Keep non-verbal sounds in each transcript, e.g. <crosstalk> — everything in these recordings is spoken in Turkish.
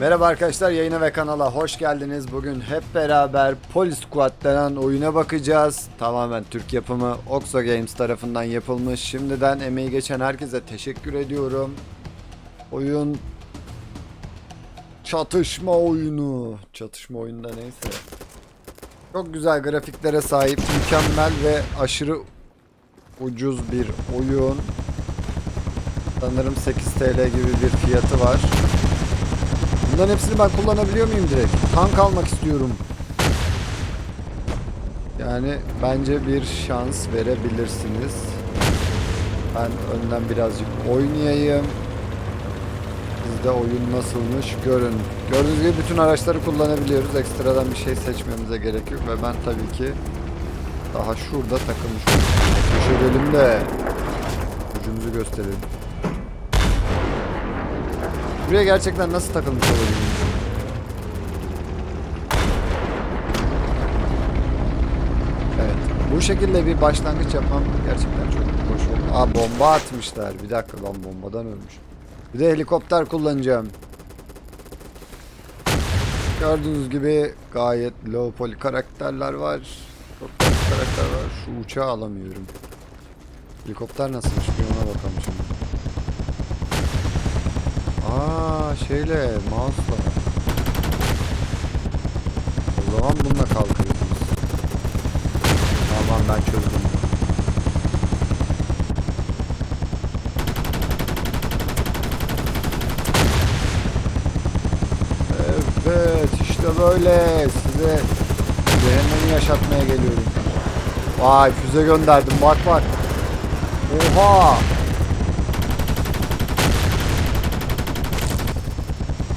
Merhaba arkadaşlar yayına ve kanala hoş geldiniz. Bugün hep beraber Police Squad denen oyuna bakacağız. Tamamen Türk yapımı Oxo Games tarafından yapılmış. Şimdiden emeği geçen herkese teşekkür ediyorum. Oyun çatışma oyunu. Çatışma oyunda neyse. Çok güzel grafiklere sahip, mükemmel ve aşırı ucuz bir oyun. Sanırım 8 TL gibi bir fiyatı var. Bunların hepsini ben kullanabiliyor muyum direkt? Tank almak istiyorum. Yani bence bir şans verebilirsiniz. Ben önden birazcık oynayayım. Siz de oyun nasılmış görün. Gördüğünüz gibi bütün araçları kullanabiliyoruz. Ekstradan bir şey seçmemize gerek yok. Ve ben tabii ki daha şurada takılmış Düşürelim de ucumuzu gösterelim. Buraya gerçekten nasıl takılmış olabilirim? Evet. Bu şekilde bir başlangıç yapmam gerçekten çok hoş oldu. Aa bomba atmışlar. Bir dakika lan bombadan ölmüş. Bir de helikopter kullanacağım. Gördüğünüz gibi gayet low poly karakterler var. Çok karakter var. Şu uçağı alamıyorum. Helikopter nasılmış bir ona bakalım şimdi. Aa şeyle mouse'la. O zaman bununla kalkıyoruz. Tamam ben çözdüm. Evet işte böyle size cehennemi yaşatmaya geliyorum. Vay füze gönderdim bak bak. Oha.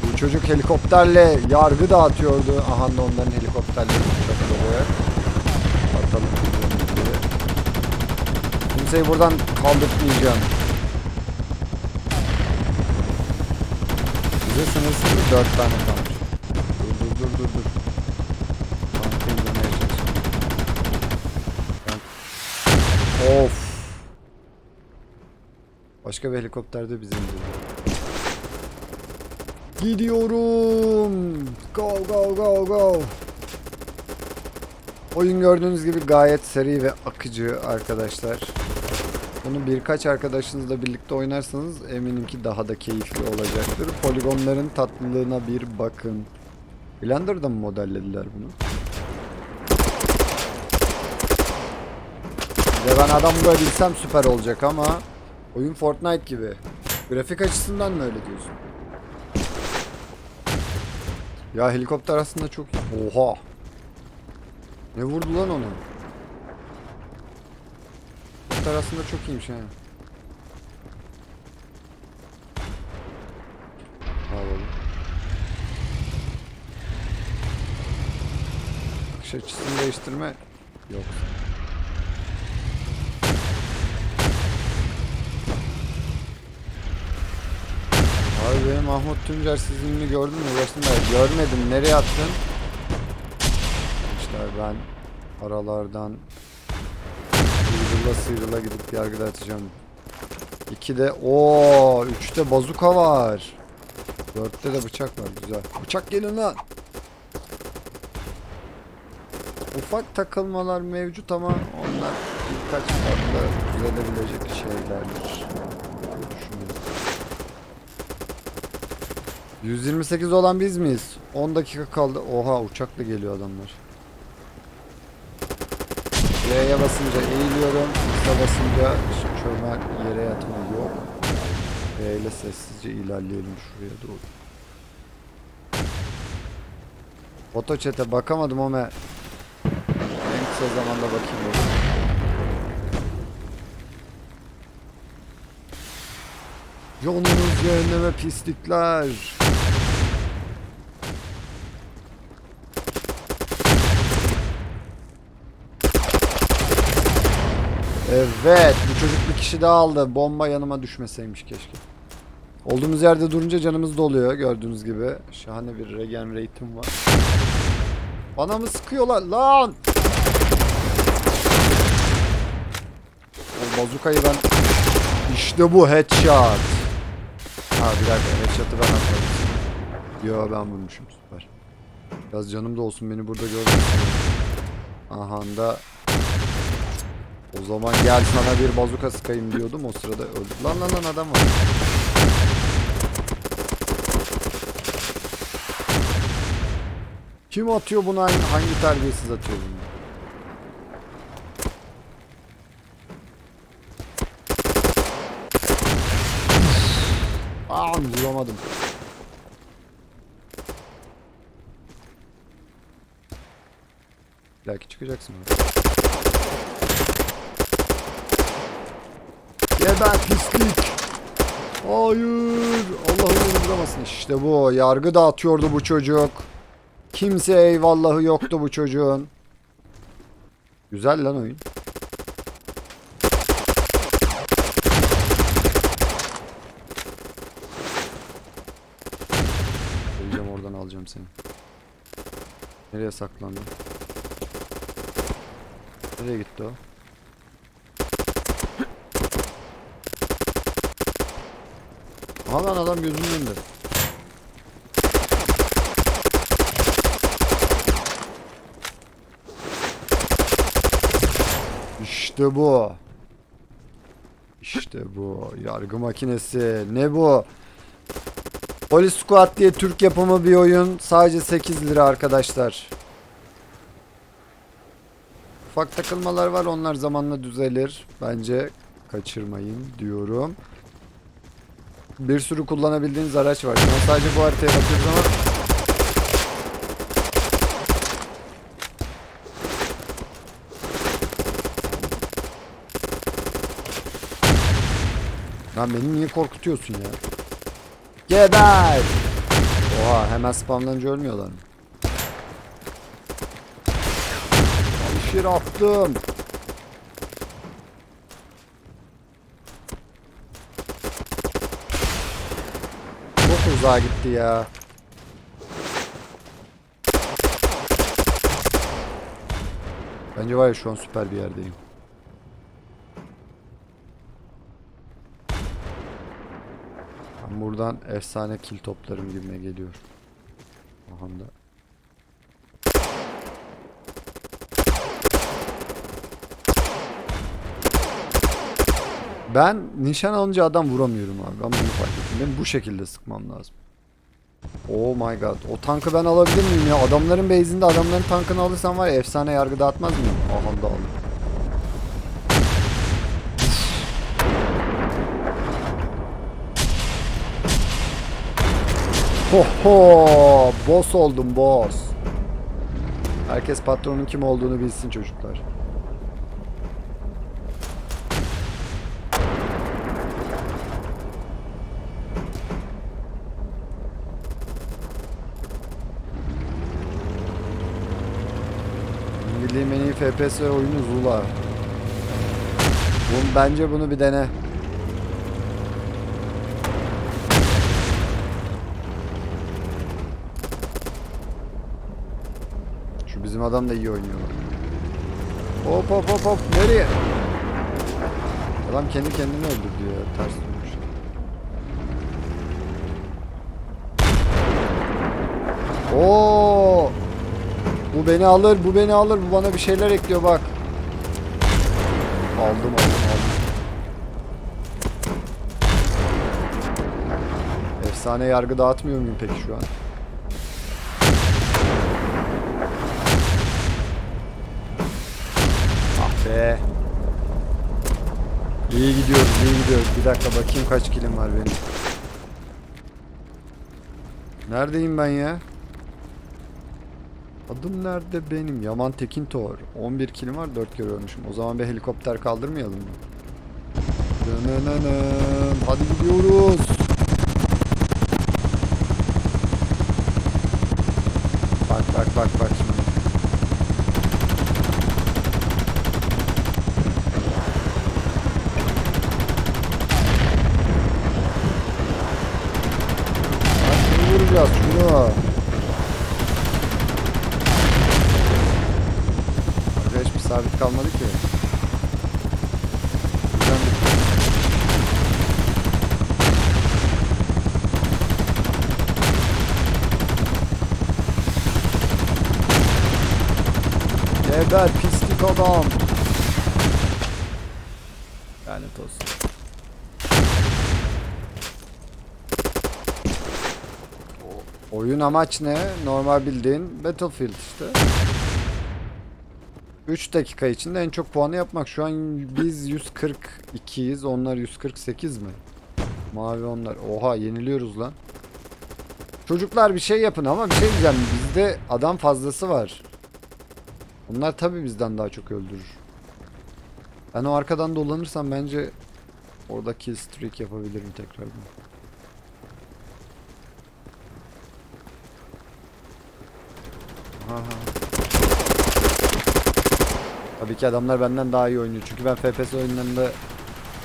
Bu çocuk helikopterle yargı dağıtıyordu. Aha onların helikopterleri uçakları. Atalım. Kimseyi buradan kaldırtmayacağım. Bize sınırsız dört tane kalmış. Dur dur dur dur dur. Of. Başka bir helikopter de bizi indiriyor. Gidiyorum. Go go go go. Oyun gördüğünüz gibi gayet seri ve akıcı arkadaşlar. Bunu birkaç arkadaşınızla birlikte oynarsanız eminim ki daha da keyifli olacaktır. Poligonların tatlılığına bir bakın. Blender'da mı modellediler bunu? De ben adam bulabilsem süper olacak ama oyun Fortnite gibi. Grafik açısından mı öyle diyorsun? Ya helikopter aslında çok iyi. Oha. Ne vurdu lan onu? Helikopter aslında çok iyiymiş ha. Alalım. Bakış açısını değiştirme yok. Abi benim Mahmut Tuncer sizinini gördün mü? Da görmedim. Nereye attın? İşte ben aralardan sıyrıla sıyrıla gidip yargıda atacağım. 2'de o 3'te bazuka var. 4'te de bıçak var güzel. Bıçak gelin lan. Ufak takılmalar mevcut ama onlar birkaç farklı düzelebilecek şeylerdir. diye düşünüyorum. 128 olan biz miyiz? 10 dakika kaldı. Oha uçakla geliyor adamlar. L'ye basınca eğiliyorum. X'e basınca çömel yere yatma yok. B ile sessizce ilerleyelim şuraya doğru. Foto chat'e bakamadım ama en kısa zamanda bakayım. Yolunuz cehenneme pislikler. Evet, bu çocuk bir kişi daha aldı. Bomba yanıma düşmeseymiş keşke. Olduğumuz yerde durunca canımız doluyor gördüğünüz gibi. Şahane bir regen rate'im var. Bana mı sıkıyorlar lan? O bazukayı ben... İşte bu headshot. Ha bir dakika headshot'ı ben atmadım. Yo ben vurmuşum süper. Biraz canım da olsun beni burada görmesin. Aha da o zaman gel sana bir bazuka sıkayım diyordum o sırada öldü. Lan lan lan adam var. Kim atıyor bunu hangi, hangi terbiyesiz atıyor bunu? Aa vuramadım. Belki çıkacaksın orada. Geber pislik. Hayır. Allah'ım vuramasın. İşte bu. Yargı dağıtıyordu bu çocuk. Kimse eyvallahı yoktu bu çocuğun. Güzel lan oyun. Geleceğim oradan alacağım seni. Nereye saklandın? Nereye gitti o? Aha adam gözümün önünde. İşte bu. İşte bu. Yargı makinesi. Ne bu? Police Squad diye Türk yapımı bir oyun. Sadece 8 lira arkadaşlar. Ufak takılmalar var. Onlar zamanla düzelir. Bence kaçırmayın diyorum. Bir sürü kullanabildiğiniz araç var. An sadece bu haritaya bakıyoruz ama Lan beni niye korkutuyorsun ya? Geber! Oha hemen spamlanınca ölmüyorlar mı? Alışır attım. Çok uzağa gitti ya. Bence var ya şu an süper bir yerdeyim. Ben buradan efsane kill toplarım gibime geliyor. Aha da. Ben nişan alınca adam vuramıyorum abi. Ben bunu fark ettim. Benim bu şekilde sıkmam lazım. Oh my god. O tankı ben alabilir miyim ya? Adamların base'inde adamların tankını alırsam var ya efsane yargı dağıtmaz mıyım? Aha da aldım. Ho ho! Boss oldum boss. Herkes patronun kim olduğunu bilsin çocuklar. Bildiğim en iyi FPS oyunu Zula. Bun, bence bunu bir dene. Şu bizim adam da iyi oynuyor. Hop hop hop hop nereye? Adam kendi kendini öldürdü ya ters dönmüş. Oo! Bu beni alır, bu beni alır. Bu bana bir şeyler ekliyor bak. Aldım, aldım, aldım. Efsane yargı dağıtmıyor muyum peki şu an? Ah be. İyi gidiyoruz, iyi gidiyoruz. Bir dakika bakayım kaç kilim var benim. Neredeyim ben ya? Adım nerede benim? Yaman Tekintor. 11 kilim var 4 kere ölmüşüm. O zaman bir helikopter kaldırmayalım mı? Dönönönön. Hadi gidiyoruz. Bak bak bak bak şunu vuracağız şunu. Arkadaş bir sabit kalmadı ki. Bizden bir- Geber pislik adam. Olsun. O- Oyun amaç ne? Normal bildiğin Battlefield işte. 3 dakika içinde en çok puanı yapmak. Şu an biz 142'yiz. Onlar 148 mi? Mavi onlar. Oha yeniliyoruz lan. Çocuklar bir şey yapın ama bir şey diyeceğim. Bizde adam fazlası var. Onlar tabi bizden daha çok öldürür. Ben o arkadan dolanırsam bence orada kill streak yapabilirim tekrardan. Aha. Tabii ki adamlar benden daha iyi oynuyor. Çünkü ben FPS oyunlarında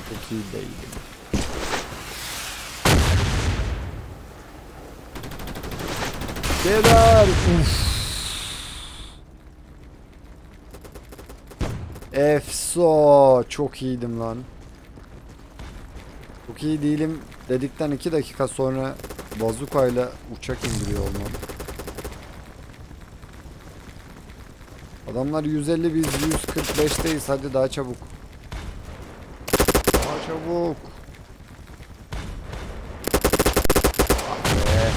çok iyi değilim. Geber! Uf. Efso! Çok iyiydim lan. Çok iyi değilim dedikten 2 dakika sonra bazukayla uçak indiriyor olmam. Adamlar 150 biz 145'teyiz hadi daha çabuk. Daha çabuk. Ah.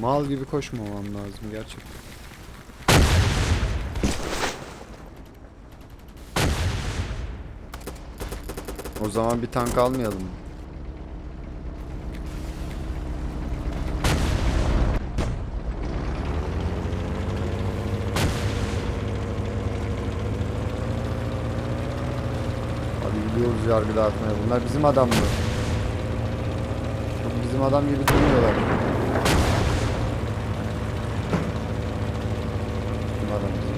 Mal gibi koşmamam lazım gerçekten. O zaman bir tank almayalım. Hadi gidiyoruz yargı dağıtmaya. Bunlar bizim adam mı? Bizim adam gibi durmuyorlar. Bizim adam bizim.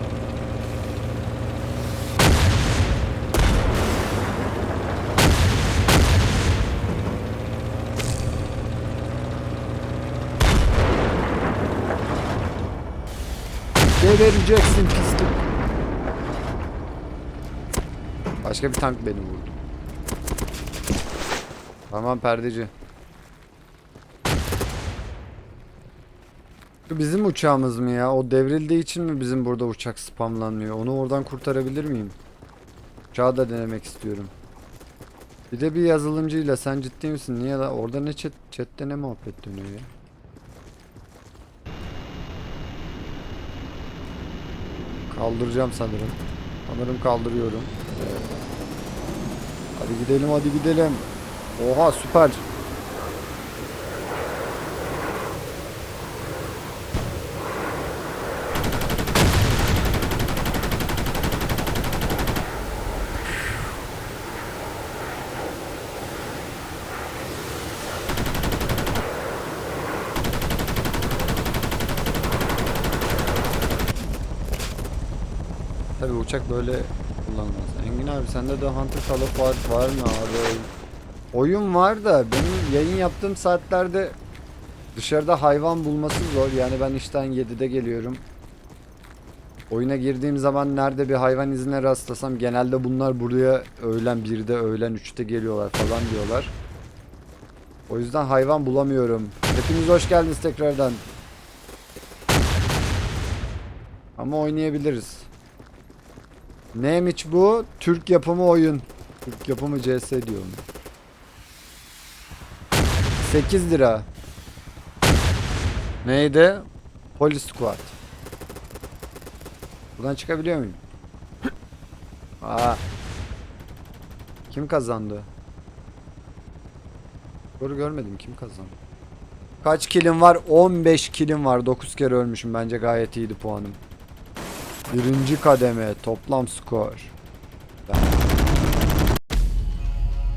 Gebereceksin pislik. Başka bir tank beni vurdu. Tamam perdeci. Bu bizim uçağımız mı ya? O devrildiği için mi bizim burada uçak spamlanmıyor? Onu oradan kurtarabilir miyim? Uçağı da denemek istiyorum. Bir de bir yazılımcıyla sen ciddi misin? Niye la? Orada ne chat, chatte ne muhabbet dönüyor ya? Kaldıracağım sanırım. Sanırım kaldırıyorum. Hadi gidelim hadi gidelim. Oha süper. Uçak böyle kullanılmaz. Engin abi sende de Hunter Call of War var mı abi? Oyun var da benim yayın yaptığım saatlerde dışarıda hayvan bulması zor. Yani ben işten 7'de geliyorum. Oyuna girdiğim zaman nerede bir hayvan izine rastlasam genelde bunlar buraya öğlen 1'de öğlen 3'te geliyorlar falan diyorlar. O yüzden hayvan bulamıyorum. Hepiniz hoş geldiniz tekrardan. Ama oynayabiliriz. Neymiş bu? Türk yapımı oyun. Türk yapımı CS diyorum. 8 lira. Neydi? Police Squad. Buradan çıkabiliyor muyum? <clears throat> Aa. Kim kazandı? Doğru görmedim kim kazandı. Kaç kilim var? 15 kilim var. 9 kere ölmüşüm. Bence gayet iyiydi puanım. Birinci kademe toplam skor.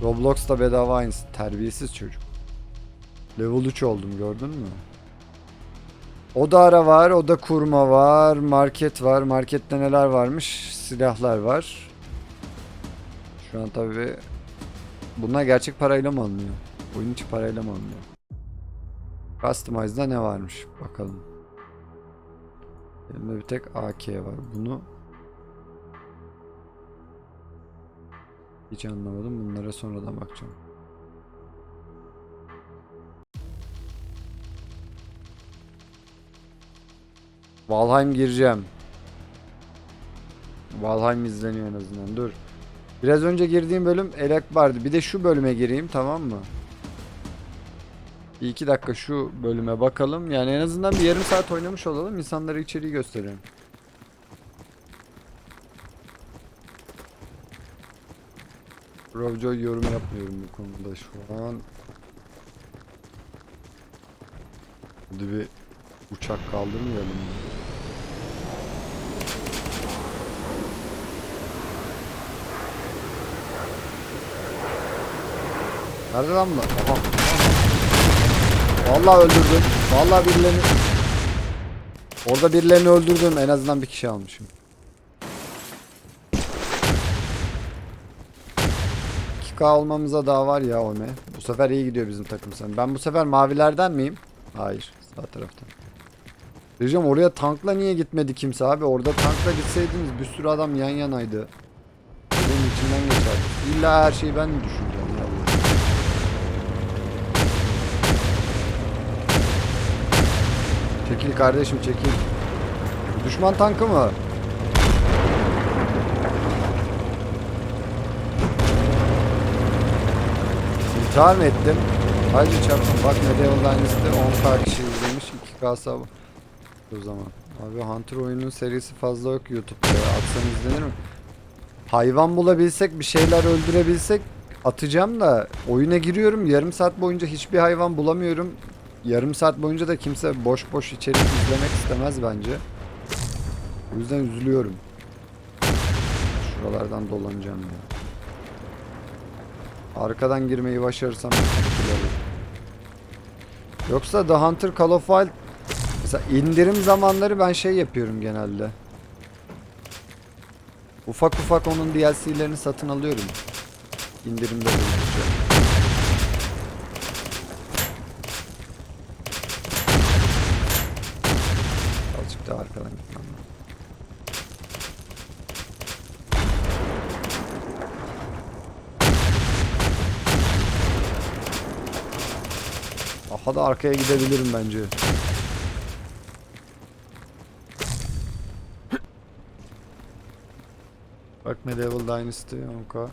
Roblox'ta bedava aynısı. Terbiyesiz çocuk. Level 3 oldum gördün mü? Oda ara var, oda kurma var, market var. Markette neler varmış? Silahlar var. Şu an tabii bunlar gerçek parayla mı alınıyor? Oyun içi parayla mı alınıyor? Customize'da ne varmış? Bakalım. Elimde bir tek AK var. Bunu hiç anlamadım. Bunlara sonradan bakacağım. Valheim gireceğim. Valheim izleniyor en azından. Dur. Biraz önce girdiğim bölüm Elek vardı. Bir de şu bölüme gireyim tamam mı? Bir iki dakika şu bölüme bakalım. Yani en azından bir yarım saat oynamış olalım. İnsanlara içeriği gösterelim. Robjoy yorum yapmıyorum bu konuda şu an. Hadi bir uçak kaldırmayalım? Nerede lan bunlar? Aha. Vallahi öldürdüm. Vallahi birilerini... Orada birilerini öldürdüm. En azından bir kişi almışım. 2K olmamıza daha var ya Ome. Bu sefer iyi gidiyor bizim takım sen. Ben bu sefer mavilerden miyim? Hayır. Sağ taraftan. Diyeceğim oraya tankla niye gitmedi kimse abi? Orada tankla gitseydiniz bir sürü adam yan yanaydı. Benim içimden geçerdi. İlla her şeyi ben mi düşüneceğim ya? Çekil kardeşim çekil. Düşman tankı mı? İntihar mı ettim? Ayrıca çarptım. Bak Medieval Dynasty 10k kişi izlemiş. 2k sub. O zaman. Abi Hunter oyunun serisi fazla yok YouTube'da. Atsan izlenir mi? Hayvan bulabilsek, bir şeyler öldürebilsek atacağım da oyuna giriyorum. Yarım saat boyunca hiçbir hayvan bulamıyorum. Yarım saat boyunca da kimse boş boş içerik izlemek istemez bence. O yüzden üzülüyorum. Şuralardan dolanacağım ya. Arkadan girmeyi başarırsam olurum. Yoksa The Hunter Call of Wild mesela indirim zamanları ben şey yapıyorum genelde. Ufak ufak onun DLC'lerini satın alıyorum. İndirimde bulundukça. Azıcık daha arkadan gitmem lazım. Aha da arkaya gidebilirim bence. Bak Medieval Dynasty 10k.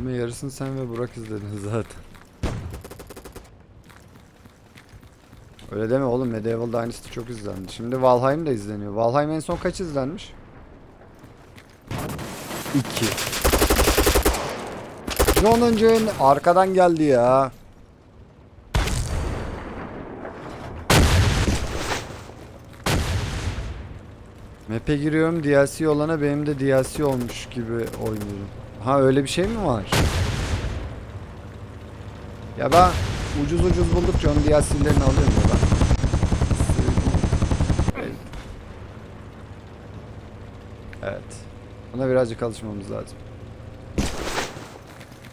Ama yarısını sen ve Burak izledin zaten. Öyle deme oğlum Medieval Dynasty çok izlendi. Şimdi Valheim da izleniyor. Valheim en son kaç izlenmiş? 2. John önce arkadan geldi ya. Map'e giriyorum DLC olana benim de DLC olmuş gibi oynuyorum. Ha öyle bir şey mi var? Ya ben ucuz ucuz buldukça onun DLC'lerini alıyorum ya ben. Evet. Buna birazcık alışmamız lazım.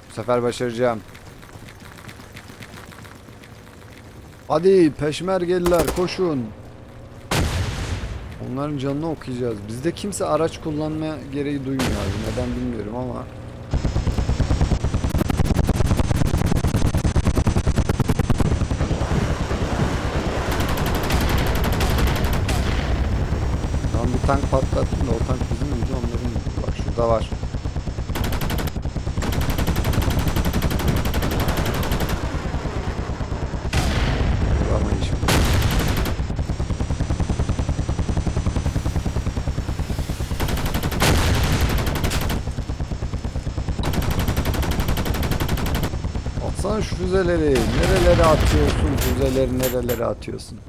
Bu sefer başaracağım. Hadi peşmergeliler koşun. Onların canını okuyacağız. Bizde kimse araç kullanma gereği duymuyor. Neden bilmiyorum ama. Lan bir tank patlattım da o tank bizim miydi onların mıydı? Bak şurada var. Bulamayız şimdi. Atsana şu füzeleri. Nerelere atıyorsun füzeleri nerelere atıyorsun?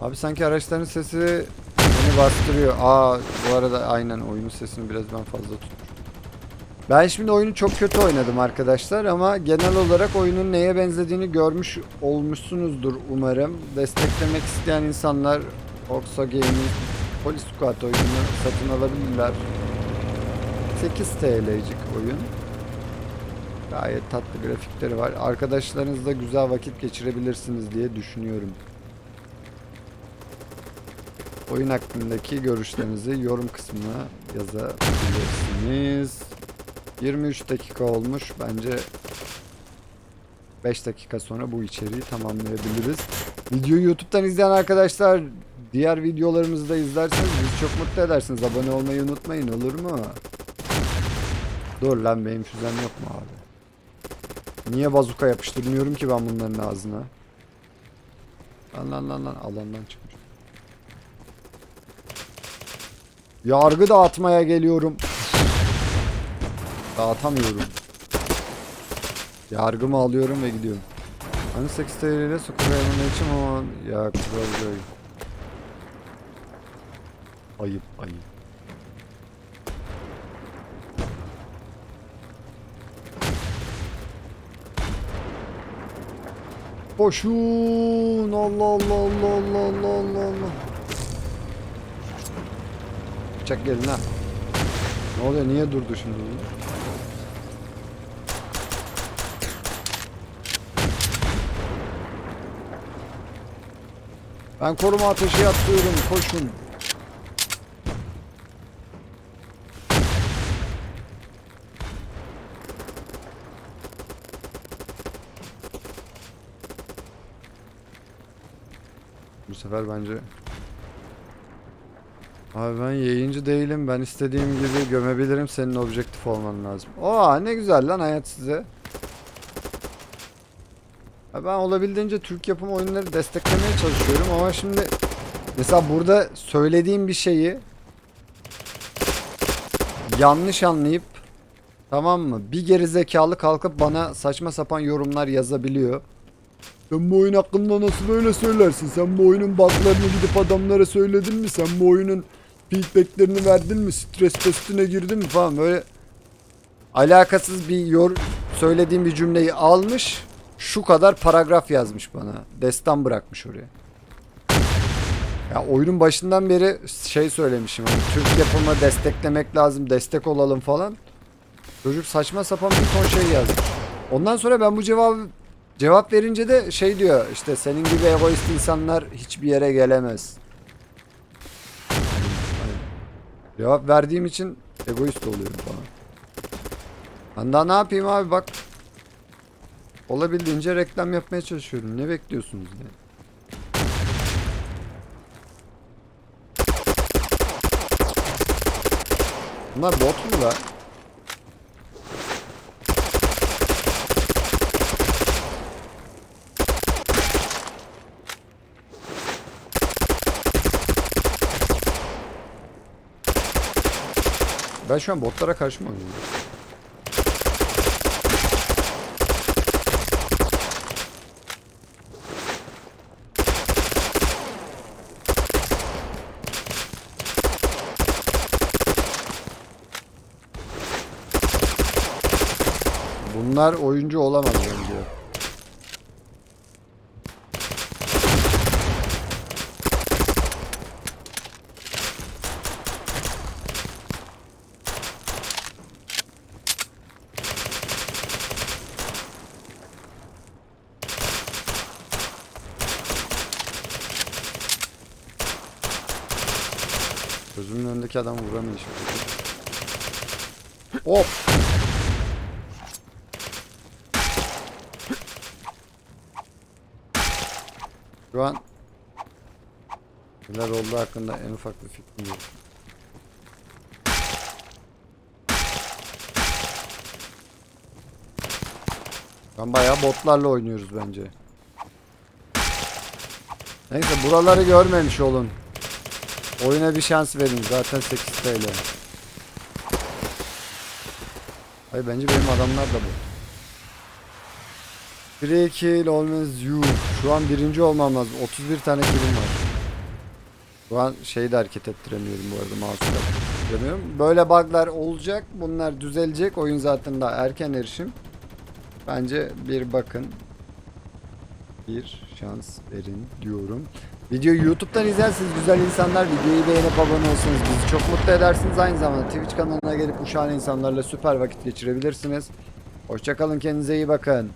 Abi sanki araçların sesi beni bastırıyor. Aa bu arada aynen oyunun sesini biraz ben fazla tutmuşum. Ben şimdi oyunu çok kötü oynadım arkadaşlar ama genel olarak oyunun neye benzediğini görmüş olmuşsunuzdur umarım. Desteklemek isteyen insanlar Oxo Gaming Police Squad oyununu satın alabilirler. 8 TL'cik oyun. Gayet tatlı grafikleri var. Arkadaşlarınızla güzel vakit geçirebilirsiniz diye düşünüyorum. Oyun hakkındaki görüşlerinizi yorum kısmına yazabilirsiniz. 23 dakika olmuş. Bence 5 dakika sonra bu içeriği tamamlayabiliriz. Videoyu YouTube'dan izleyen arkadaşlar diğer videolarımızı da izlerseniz bizi çok mutlu edersiniz. Abone olmayı unutmayın olur mu? Dur lan benim füzem yok mu abi? Niye bazuka yapıştırmıyorum ki ben bunların ağzına? Lan lan lan lan alandan çıkmış. Yargı dağıtmaya geliyorum. Dağıtamıyorum. Yargımı alıyorum ve gidiyorum. Hani 8 TL ile yanına için ama ya kral Ayıp ayıp. Koşun Allah Allah Allah Allah Allah Allah Allah. Çek gelin ha. Ne oluyor niye durdu şimdi? Ben koruma ateşi atıyorum koşun. Sefer bence Abi ben yayıncı değilim. Ben istediğim gibi gömebilirim. Senin objektif olman lazım. Aa ne güzel lan hayat size. Ben olabildiğince Türk yapım oyunları desteklemeye çalışıyorum ama şimdi mesela burada söylediğim bir şeyi yanlış anlayıp tamam mı? Bir geri zekalı kalkıp bana saçma sapan yorumlar yazabiliyor. Sen bu oyun hakkında nasıl böyle söylersin? Sen bu oyunun buglarını gidip adamlara söyledin mi? Sen bu oyunun feedbacklerini verdin mi? Stres testine girdin mi falan böyle alakasız bir yor söylediğim bir cümleyi almış şu kadar paragraf yazmış bana. Destan bırakmış oraya. Ya oyunun başından beri şey söylemişim hani Türk yapımı desteklemek lazım, destek olalım falan. Çocuk saçma sapan bir ton şey yazmış. Ondan sonra ben bu cevabı cevap verince de şey diyor işte senin gibi egoist insanlar hiçbir yere gelemez. Cevap verdiğim için egoist oluyorum falan. Ben daha ne yapayım abi bak. Olabildiğince reklam yapmaya çalışıyorum. Ne bekliyorsunuz yani? Bunlar bot mu la? Ben şu an botlara karşı mı oynuyorum? Bunlar oyuncu olamaz bence. Adamı vuramayış. Hop! Şu an neler olduğu hakkında en ufak bir fikrim yok. An bayağı botlarla oynuyoruz bence. Neyse buraları görmemiş olun. Oyuna bir şans verin zaten 8 TL. Hayır bence benim adamlar da bu. Free kill always you. Şu an birinci olmam lazım. 31 tane killim var. Şu an şeyi de hareket ettiremiyorum bu arada hareket ettiremiyorum. Böyle bug'lar olacak. Bunlar düzelecek. Oyun zaten daha erken erişim. Bence bir bakın. Bir şans verin diyorum. Videoyu YouTube'dan izlersiniz güzel insanlar. Videoyu beğenip abone olsanız bizi çok mutlu edersiniz. Aynı zamanda Twitch kanalına gelip bu şahane insanlarla süper vakit geçirebilirsiniz. Hoşçakalın kendinize iyi bakın.